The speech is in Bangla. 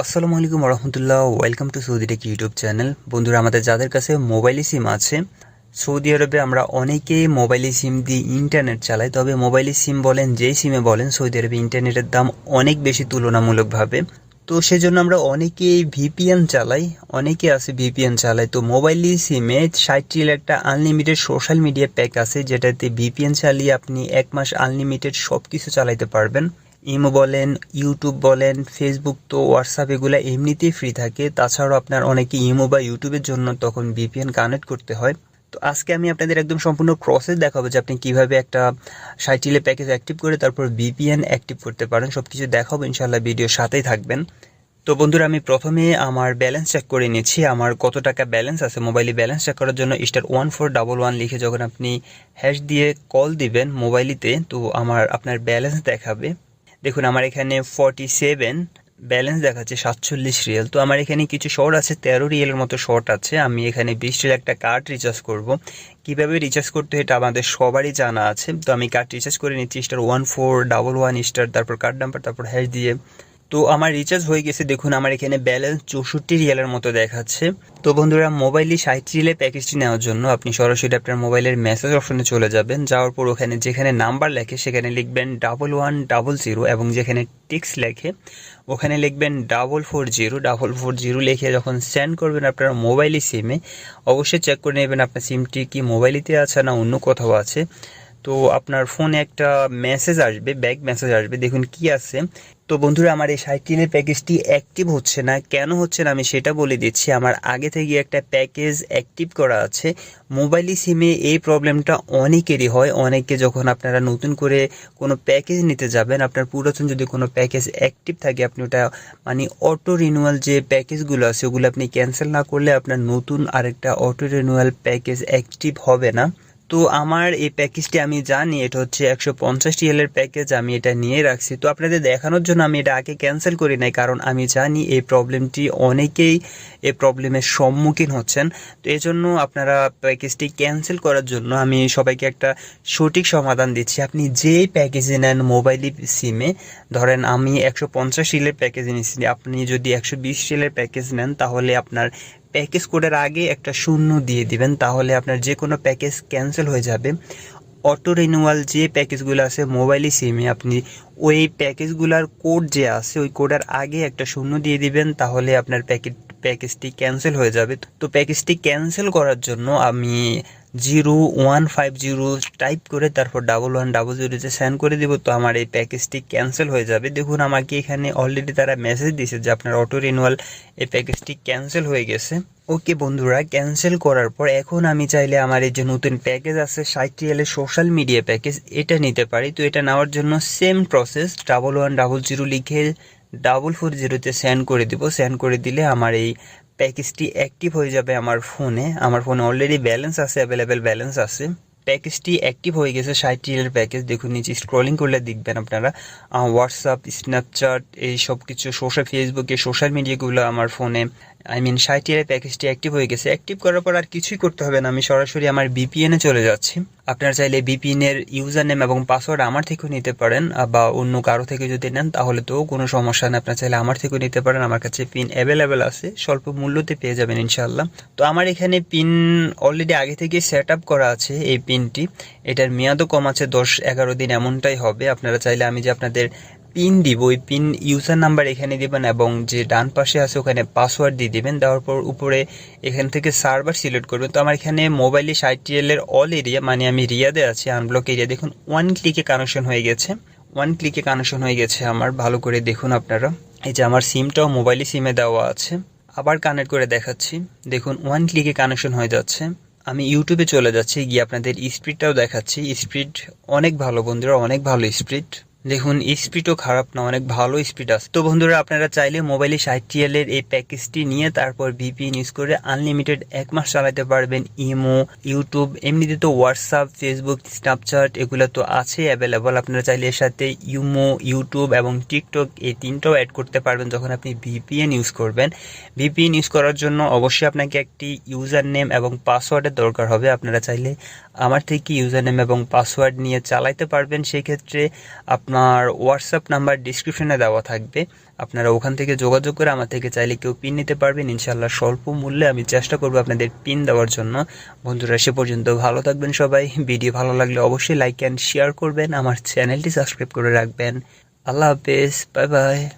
আসসালামু আলাইকুম রহমতুল্লাহ। Welcome to Saudi tech YouTube channel বন্ধুরা, আমাদের যাদের কাছে মোবাইলে সিম আছে, সৌদি আরবে আমরা অনেকেই মোবাইলে সিম দিয়ে ইন্টারনেট চালাই, তবে মোবাইলে সিম বলেন যেই সিমে বলেন, সৌদি আরবে ইন্টারনেটের দাম অনেক বেশি তুলনামূলকভাবে। তো সেজন্য আমরা অনেকেই ভিপিএন চালাই, অনেকে আছে ভিপিএন চালাই। তো মোবাইল সিমে ষাট রিল একটা আনলিমিটেড সোশ্যাল মিডিয়া প্যাক আছে, যেটাতে ভিপিএন চালিয়ে আপনি এক মাস আনলিমিটেড সব কিছু চালাইতে পারবেন। ইমো বলেন, ইউটিউব বলেন, ফেসবুক তো, হোয়াটসঅ্যাপ এগুলো এমনিতেই ফ্রি থাকে। তাছাড়াও আপনার অনেকে ইমো বা ইউটিউবের জন্য তখন ভিপিএন কানেক্ট করতে হয়। তো আজকে আমি আপনাদের একদম সম্পূর্ণ প্রসেস দেখাবো যে আপনি কীভাবে একটা সাইটিলে প্যাকেজ অ্যাক্টিভ করে তারপর ভিপিএন অ্যাক্টিভ করতে পারেন। সব কিছু দেখাবো ইনশাল্লাহ ভিডিওর সাথেই থাকবেন। তো বন্ধুরা, আমি প্রথমে আমার ব্যালেন্স চেক করে নিয়েছি আমার কত টাকা ব্যালেন্স আছে? মোবাইলে ব্যালেন্স চেক করার জন্য star one four double one লিখে যখন আপনি হ্যাশ দিয়ে কল দিবেন মোবাইলিতে তো আমার, আপনার ব্যালেন্স দেখাবে। দেখুন, আমার এখানে ফর্টি সেভেন ব্যালেন্স দেখাচ্ছে সাতচল্লিশ রিয়েল তো আমার এখানে কিছু শর্ট আছে, তেরো রিয়েলের মতো শর্ট আছে। আমি এখানে বিশ রিয়েল একটা কার্ড রিচার্জ করব। কীভাবে রিচার্জ করতে এটা আমাদের সবারই জানা আছে। তো আমি কার্ড রিচার্জ করে নিচ্ছি star one four double one star তারপর কার্ড নাম্বার তারপর হ্যাশ দিয়ে। তো আমার রিচার্জ হয়ে গেছে, দেখুন আমার এখানে ব্যালেন্স চৌষট্টি রিয়ালের মতো দেখাচ্ছে। তো বন্ধুরা মোবাইলে ষাট রিলে প্যাকেজটি নেওয়ার জন্য আপনি সরাসরি আপনার মোবাইলের মেসেজ অপশনে চলে যাবেন। যাওয়ার পর ওখানে যেখানে নাম্বার লেখে, সেখানে লিখবেন ডাবল ওয়ান ডাবল জিরো এবং যেখানে টিক্স লেখে, ওখানে লিখবেন double four zero double four zero লিখে যখন সেন্ড করবেন আপনার মোবাইলে সিমে অবশ্যই চেক করে নেবেন আপনার সিমটি কি মোবাইলেতে আছে না অন্য কোথাও আছে। তো আপনার ফোনে একটা মেসেজ আসবে ব্যাক মেসেজ আসবে। দেখুন কি আছে তো বন্ধুরা, আমার এই সাইকেলের প্যাকেজটি অ্যাক্টিভ হচ্ছে না। কেন হচ্ছে না আমি সেটা বলে দিচ্ছি। আমার আগে থেকে একটা প্যাকেজ অ্যাক্টিভ করা আছে। মোবাইলি সিমে এই প্রবলেমটা অনেকেরই হয়। অনেকে যখন আপনারা নতুন করে কোনো প্যাকেজ নিতে যাবেন, আপনার পুরাতন যদি কোনো প্যাকেজ অ্যাক্টিভ থাকে, আপনি ওটা মানে অটো রিনিউয়াল যে প্যাকেজগুলো আছে, ওগুলো আপনি ক্যান্সেল না করলে আপনার নতুন আরেকটা অটো রিনিউয়াল প্যাকেজ অ্যাক্টিভ হবে না। তো আমার এই প্যাকেজটি আমি জানি, এটা হচ্ছে একশো পঞ্চাশ টিএলের প্যাকেজ আমি এটা নিয়ে রাখছি। তো আপনাদের দেখানোর জন্য আমি এটা আগে ক্যান্সেল করি নাই, কারণ আমি জানি এই প্রবলেমটি অনেকেই এই প্রবলেমের সম্মুখীন হচ্ছেন। তো এই জন্য আপনারা প্যাকেজটি ক্যান্সেল করার জন্য আমি সবাইকে একটা সঠিক সমাধান দিচ্ছি। আপনি যেই প্যাকেজে নেন মোবাইল সিমে ধরেন আমি একশো পঞ্চাশ রিলের প্যাকেজ নিয়েছি, আপনি যদি একশো বিশ রিলের প্যাকেজ নেন, তাহলে আপনার প্যাকেজ কোডের আগে একটা শূন্য দিয়ে দিবেন, তাহলে আপনার যে কোনো প্যাকেজ ক্যান্সেল হয়ে যাবে। অটো রিনিউয়াল যে প্যাকেজগুলো আছে, মোবাইলই সিমে আপনি ওই প্যাকেজগুলোর কোড যে আছে, ওই কোডের আগে একটা শূন্য দিয়ে দিবেন, তাহলে আপনার প্যাকেট প্যাকেজটি ক্যান্সেল হয়ে যাবে। তো প্যাকেজটি ক্যান্সেল করার জন্য আমি zero one five zero type করে তারপর ডাবল ওয়ান ডাবল জিরোতে সেন্ড করে দেবো। তো আমার এই প্যাকেজটি ক্যান্সেল হয়ে যাবে। দেখুন, আমাকে এখানে অলরেডি তারা মেসেজ দিয়েছে যে আপনার অটো রিনুয়াল এই প্যাকেজটি ক্যান্সেল হয়ে গেছে। ওকে বন্ধুরা ক্যান্সেল করার পর এখন আমি চাইলে আমার এই যে নতুন প্যাকেজ আছে রিয়ালের সোশ্যাল মিডিয়া প্যাকেজ এটা নিতে পারি। তো এটা নেওয়ার জন্য same process double one double zero লিখে ডাবল ফোর জিরোতে সেন্ড করে দিব। সেন্ড করে দিলে আমার এই প্যাকেজটি অ্যাক্টিভ হয়ে যাবে আমার ফোনে আমার ফোনে অলরেডি ব্যালেন্স আছে অ্যাভেলেবেল ব্যালেন্স আছে। প্যাকেজটি অ্যাক্টিভ হয়ে গেছে, ষাট রিয়েলের প্যাকেজ দেখুন, নিচে স্ক্রলিং করলে দেখবেন আপনারা। হোয়াটসঅ্যাপ স্ন্যাপচ্যাট এই সব কিছু সোশ্যাল ফেসবুকে সোশ্যাল মিডিয়াগুলো আমার ফোনে আই মিন ষাট ইয়ারের প্যাকেজটি অ্যাক্টিভ হয়ে গেছে। অ্যাক্টিভ করার পর আর কিছুই করতে হবে না। আমি সরাসরি আমার বিপিএনে চলে যাচ্ছি। আপনারা চাইলে বিপিএনের ইউজার নেম এবং পাসওয়ার্ড আমার থেকেও নিতে পারেন বা অন্য কারও থেকে যদি নেন, তাহলে তো কোনো সমস্যা নেই। আপনার চাইলে আমার থেকেও নিতে পারেন, আমার কাছে পিন অ্যাভেলেবেল আছে, স্বল্প মূল্যতে পেয়ে যাবেন ইনশাল্লাহ তো আমার এখানে পিন অলরেডি আগে থেকে সেট আপ করা আছে এই পিনটি এটার মেয়াদও কম আছে, দশ এগারো দিন এমনটাই হবে। আপনারা চাইলে আমি যে আপনাদের পিন দিব, ওই পিন ইউজার নাম্বার এখানে দিবেন এবং যে ডান পাশে আছে ওখানে পাসওয়ার্ড দিয়ে দিবেন। দেওয়ার পর উপরে এখান থেকে সার্ভার সিলেক্ট করবেন। তো আমার এখানে মোবাইলে ষাট এর অল এরিয়া মানে আমি রিয়াদে আছি আনব্লক এরিয়া দেখুন ওয়ান ক্লিকে কানেকশন হয়ে গেছে। ওয়ান ক্লিকে কানেকশন হয়ে গেছে আমার, ভালো করে দেখুন আপনারা। এই যে আমার সিমটাও মোবাইলে সিমে দেওয়া আছে। আবার কানেক্ট করে দেখাচ্ছি। দেখুন ওয়ান ক্লিকে কানেকশন হয়ে যাচ্ছে। আমি ইউটিউবে চলে যাচ্ছি, গিয়ে আপনাদের স্পিডটাও দেখাচ্ছি। স্পিড অনেক ভালো বন্ধুরা, অনেক ভালো স্পিড দেখুন স্পিডও খারাপ না, অনেক ভালো স্পিড আছে। তো বন্ধুরা, আপনারা চাইলে মোবাইলে ষাট এর এই প্যাকেজটি নিয়ে তারপর ভিপিএন ইউজ করে আনলিমিটেড এক মাস চালাতে পারবেন। ইমো ইউটিউব এমনিতে তো হোয়াটসঅ্যাপ ফেসবুক স্ন্যাপচ্যাট এগুলো তো আছে অ্যাভেলেবল আপনারা চাইলে এর সাথে ইউমো ইউটিউব এবং টিকটক এই তিনটাও অ্যাড করতে পারবেন যখন আপনি ভিপিএন ইউজ করবেন। ভিপিএন ইউজ করার জন্য অবশ্যই আপনাকে একটি ইউজার নেম এবং পাসওয়ার্ডের দরকার হবে। আপনারা চাইলে আমার থেকে ইউজার নেম এবং পাসওয়ার্ড নিয়ে চালাইতে পারবেন, সেক্ষেত্রে আপনার হোয়াটসঅ্যাপ নাম্বার ডিসক্রিপশনে দেওয়া থাকবে। আপনারা ওখান থেকে যোগাযোগ করে আমার থেকে চাইলে কেউ পিন নিতে পারবেন। ইনশাল্লাহ স্বল্প মূল্যে আমি চেষ্টা করব আপনাদের পিন দেওয়ার জন্য। বন্ধুরা, সে পর্যন্ত ভালো থাকবেন সবাই। ভিডিও ভালো লাগলে অবশ্যই লাইক অ্যান্ড শেয়ার করবেন। আমার চ্যানেলটি সাবস্ক্রাইব করে রাখবেন। আল্লাহ হাফেজ। Bye bye